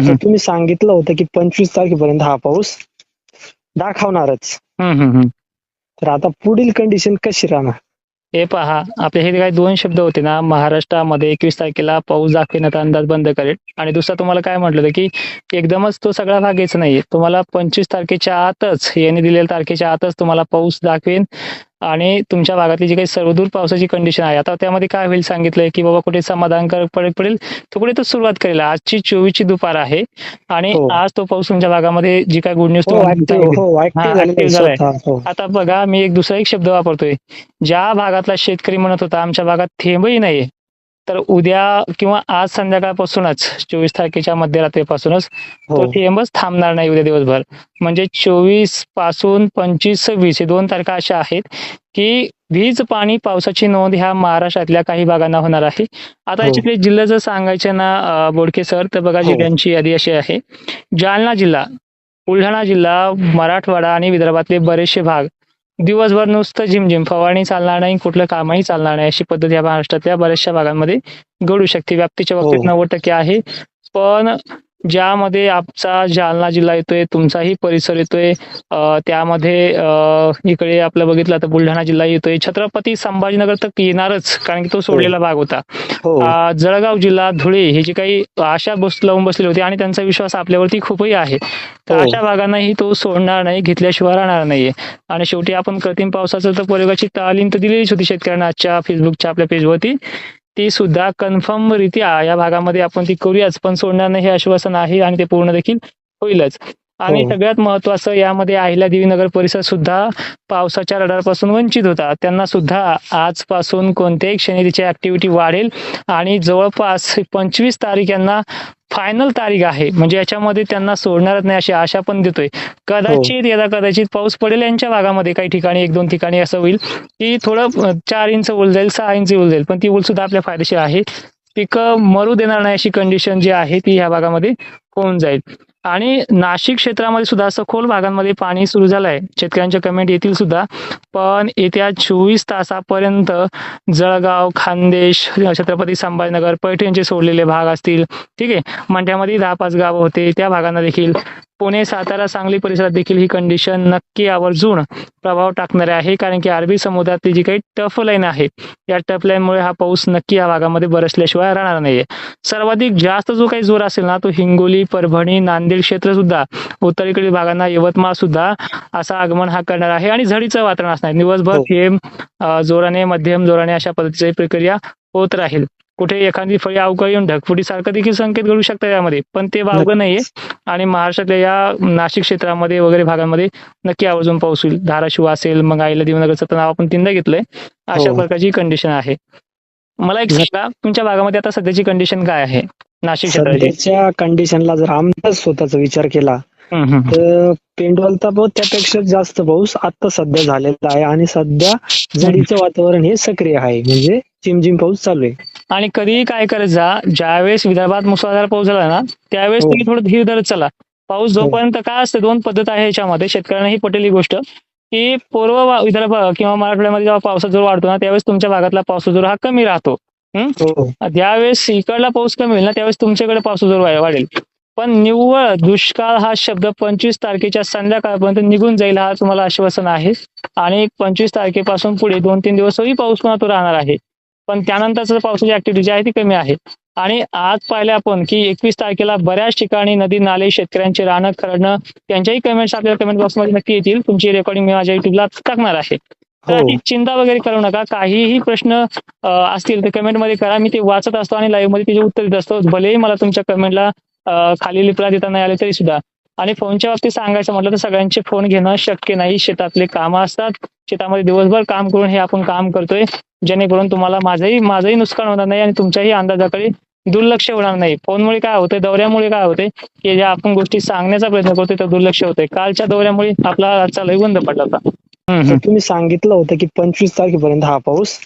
तर तुम्ही सांगितलं होतं की पंचवीस तारखेपर्यंत हा पाऊस दाखवणारच. तर आता पुढील कंडिशन कशी राहणार? हे पहा आपले हे काही दोन शब्द होते ना महाराष्ट्रामध्ये एकवीस तारखेला पाऊस दाखविण्याचा अंदाज बंद करेल. आणि दुसरा तुम्हाला काय म्हटलं होतं की एकदमच तो सगळा भाग यायचा नाहीये. तुम्हाला पंचवीस तारखेच्या आतच यांनी दिलेल्या तारखेच्या आतच तुम्हाला पाऊस दाखवेन. आणि तुमच्या भागातली जी काही सर्वदूर पावसाची कंडिशन आहे आता त्यामध्ये काय होईल सांगितलंय की बाबा कुठे समाधानकारक पडेल पडेल तो कुठे तो सुरुवात करेल आजची चोवीसची दुपार आहे आणि हो. आज तो पाऊस तुमच्या भागामध्ये जी काय गुड न्यूज हो झालाय. स्वतः. हो आता बघा मी एक दुसरा एक शब्द वापरतोय ज्या भागातला शेतकरी म्हणत होता आमच्या भागात थेंबही नाहीये तर उद्या किंवा आज संध्याकाळपासूनच चोवीस तारखेच्या मध्यरात्रीपासूनच तो हो थेंबच थांबणार नाही उद्या दिवसभर म्हणजे चोवीसपासून पंचवीस सव्वीस हे दोन तारखा अशा आहेत की वीज पाणी पावसाची नोंद ह्या महाराष्ट्रातल्या काही भागांना होणार आहे आता हो. याच्यातले जिल्हे जर सांगायचे ना बोडके सर तर बघा हो. जिल्ह्यांची यादी अशी आहे जालना जिल्हा बुलढाणा जिल्हा मराठवाडा आणि विदर्भातले बरेचसे भाग दिवसभर नुसतं झिमझिम फवारणी चालणार नाही कुठलं कामही चालणार नाही अशी पद्धत या महाराष्ट्रातल्या बऱ्याचशा भागांमध्ये घडू शकते व्याप्तीच्या बाबतीत हो. नव्वद टक्के आहे पण ज्यामध्ये आमचा जालना जिल्हा येतोय तुमचाही परिसर येतोय अं, त्यामध्ये इकडे आपलं बघितलं तर बुलढाणा जिल्हा येतोय. छत्रपती संभाजीनगर तर येणारच कारण की तो सोडलेला भाग होता. हो. जळगाव जिल्हा धुळे हे जे काही आशा बस लावून बसलेले होते आणि त्यांचा विश्वास आपल्यावरती खूपही आहे. तर हो. अशा भागांनाही तो सोडणार नाही घेतल्याशिवाय राहणार नाहीये. आणि शेवटी आपण कृत्रिम पावसाचं तर प्रयोगाची तालीम तर दिलेलीच होती शेतकऱ्यांना आजच्या फेसबुकच्या आपल्या पेजवरती ती सुद्धा कन्फर्म रित्या या भागामध्ये आपण ती करूयाच. पण सोडणार नाही हे आश्वासन आहे आणि ते पूर्ण देखील होईलच. आणि हो. सगळ्यात महत्वाचं यामध्ये अहिल्यादेवी नगर परिसर सुद्धा पावसाच्या रडारपासून वंचित होता. त्यांना सुद्धा आजपासून कोणत्याही क्षणी तिची ऍक्टिव्हिटी वाढेल. आणि जवळपास पंचवीस तारीख यांना फायनल तारीख आहे. म्हणजे याच्यामध्ये त्यांना सोडणारच नाही अशी आशा पण देतोय. कदाचित यदा कदाचित पाऊस पडेल यांच्या भागामध्ये काही ठिकाणी एक दोन ठिकाणी असं होईल की थोडं चार इंच उल जाईल सहा इंच उल जाईल. पण ती उल सुद्धा आपल्या फायदेशीर आहे. पिकं मरू देणार नाही अशी कंडिशन जी आहे ती ह्या भागामध्ये होऊन जाईल. आणि नाशिक क्षेत्रामध्ये सुद्धा सखोल भागांमध्ये पाणी सुरू झालंय. शेतकऱ्यांच्या कमेंट येतील सुद्धा. पण येत्या चोवीस तासापर्यंत जळगाव खानदेश छत्रपती संभाजीनगर पैठणचे सोडलेले भाग असतील. ठीक आहे. मंठ्यामध्ये दहा पाच गावं होते. त्या भागांना देखील पुणे सातारा सांगली परिसरात देखील ही कंडिशन नक्की आवर्जून प्रभाव टाकणारे आहे कारण की अरबी समुद्रातली जी काही टफ लाईन आहे या टफ लाईनमुळे हा पाऊस नक्की या भागामध्ये बरसल्याशिवाय राहणार नाहीये सर्वाधिक जास्त जो काही जोर असेल ना तो हिंगोली परभणी नांदेड क्षेत्र सुद्धा उत्तरेकडील भागांना यवतमाळ सुद्धा असा आगमन हा करणार आहे आणि झडीचं वातावरण असणार आहे. दिवसभर हो. अं, जोराने मध्यम जोराने अशा पद्धतीची प्रक्रिया होत राहील कुठे एखादी फळी अवकाळी येऊन ढगफुटीसारखं देखील संकेत घडू शकतात यामध्ये. पण ते वावगं नाहीये. आणि महाराष्ट्रातल्या या नाशिक क्षेत्रामध्ये वगैरे भागांमध्ये नक्की आवर्जून पाऊस होईल. धाराशिव असेल मग आईला देवनगरचं तर नाव आपण तीनदा घेतलंय. अशा हो. प्रकारची कंडिशन आहे. मला एक सांगा तुमच्या भागामध्ये आता सध्याची कंडिशन काय आहे? नाशिक क्षेत्राची कंडिशनला जर आमचा स्वतःचा विचार केला. तर पेंडवलचा पाऊस त्यापेक्षा जास्त पाऊस आता सध्या झालेला आहे आणि सध्या जडीचं वातावरण हे सक्रिय आहे. म्हणजे चिमझिम पाऊस चालू आहे. आणि कधीही काय करत जा ज्यावेळेस विदर्भात मुसळधार पाऊस झाला ना त्यावेळेस हो. तुम्ही थोडं धीर धरत चला. पाऊस जोपर्यंत काय असतं दोन पद्धत आहे याच्यामध्ये शेतकऱ्यांना ही पटेल ही गोष्ट की पूर्व विदर्भ किंवा मराठवाड्यामध्ये जेव्हा पावसाचा जोर वाढतो ना त्यावेळेस तुमच्या भागातला पावसाचा जोर हा कमी राहतो. हो ज्यावेळेस इकडला पाऊस कमी होईल ना त्यावेळेस तुमच्याकडे पावसाचा जोर वाढेल. पण निव्वळ दुष्काळ हा शब्द पंचवीस तारखेच्या संध्याकाळपर्यंत निघून जाईल हा तुम्हाला आश्वासन आहे. आणि पंचवीस तारखेपासून पुढे दोन तीन दिवसही पाऊस पुन्हा तो राहणार आहे. पण त्यानंतरचं पावसाची ऍक्टिव्हिटी जी आहे ती कमी आहे. आणि आज पाहिले आपण की एकवीस तारखेला बऱ्याच ठिकाणी नदी नाले शेतकऱ्यांचे रानं खरडणं त्यांच्याही कमेंट्स आपल्याला कमेंट बॉक्समध्ये नक्की येतील. तुमची रेकॉर्डिंग मी माझ्या युट्यूबला टाकणार आहे. तर हो ही चिंता वगैरे करू नका. काहीही प्रश्न असतील तर कमेंटमध्ये करा. मी ते वाचत असतो आणि लाईव्हमध्ये त्याचे उत्तर देत असतो भलेही मला तुमच्या कमेंटला खाली रिप्लाय देता नाही आले तरी सुद्धा आणि फोनच्या बाबतीत सांगायचं म्हटलं तर सगळ्यांचे फोन घेणं शक्य नाही. शेतातले कामं असतात. शेतामध्ये दिवसभर काम करून हे आपण काम करतोय. जेणेकरून तुम्हाला माझंही माझंही नुकसान होणार नाही आणि तुमच्याही अंदाजाकडे दुर्लक्ष होणार नाही. फोनमुळे काय होतंय? दौऱ्यामुळे काय होतंय? की ज्या आपण गोष्टी सांगण्याचा प्रयत्न करतोय तर दुर्लक्ष होतंय. कालच्या दौऱ्यामुळे आपला आजचा लय बंद पडला होता. तुम्ही सांगितलं होतं की पंचवीस तारखेपर्यंत हा पाऊस